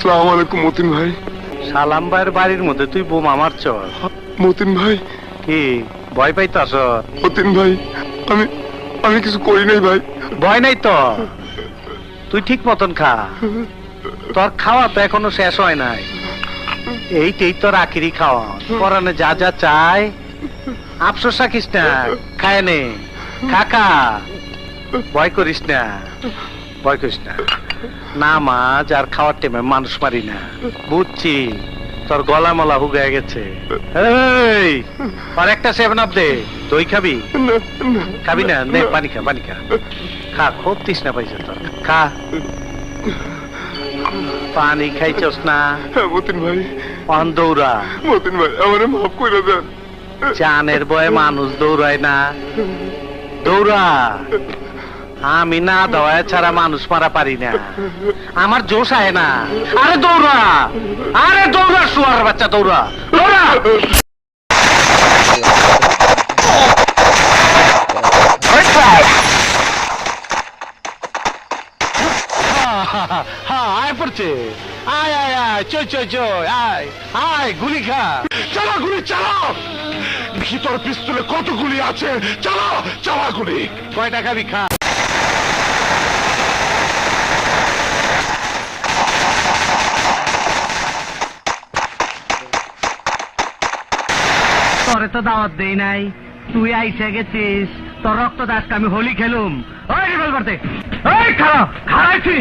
সালাম আলাইকুম মতিন ভাই। সালাম ভাইয়ের বাড়ির মধ্যে তুই বোমা মারছ? মতিন ভাই। কি? ভয় পাইতাস মতিন ভাই আমি আমি কিছু করি নাই ভাই। ভয় নাই তো? তুই ঠিক মতন খা। তোর খাওয়া তো এখনও শেষ হয় নাই। এইটাই তোর আখিরি খাওয়া। পরানে যা যা চাই। আফসোস রাখিস না খায় নে। কাকা ভয় করিস না। ভয় করিস না। না মাছ আর খাওয়ার টাইমে মানুষ মারি না। বুঝছি তোর গলা মলা হুগায় গেছে। এই আর একটা সেভেন আপ দে দই খাবি? খাবি না? নে পানি খা পানি খা। খা খুব তৃষ্ণা পাইছে তোর। খা। পানি খাইছস না? হ্যাঁ মতিন ভাই। দৌড়া। মতিন ভাই আমার মাফ করে দেন। চানের বয়ে মানুষ দৌড়ায় না। দৌড়া। আমি না দেওয়ায় ছাড়া মানুষ মারা পারি না। আমার জোশ আয় না। আরে দৌড়া! আরে দৌড়া, শুয়ার বাচ্চা, দৌড়া। দৌড়া! আয় পড়ছে। আয় আয় আয় চই চই চই আয় আয়, গুলি খা। চালা গুলি চালাও ভিতর পিস্তলে কত গুলি আছে? চালাও চালা গুলি। কয়টা খাবি খা? তোরে তো দাওয়াত দেই নাই। তুই আইসে গেছিস তোর রক্ত দাসকে আমি হোলি খেলুম। ওই রিভলভার দে এই খারাপ খারাইছি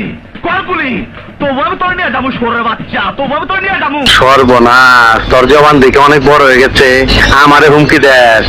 কলপুলি তোমার তোর নিয়ে যাব সরে বাচ্চা। তোমার তোর নিয়ে যাব। সর্বনাশ তোর জবান দেখে অনেক বড় হয়ে গেছে। আমারে হুমকি দেস।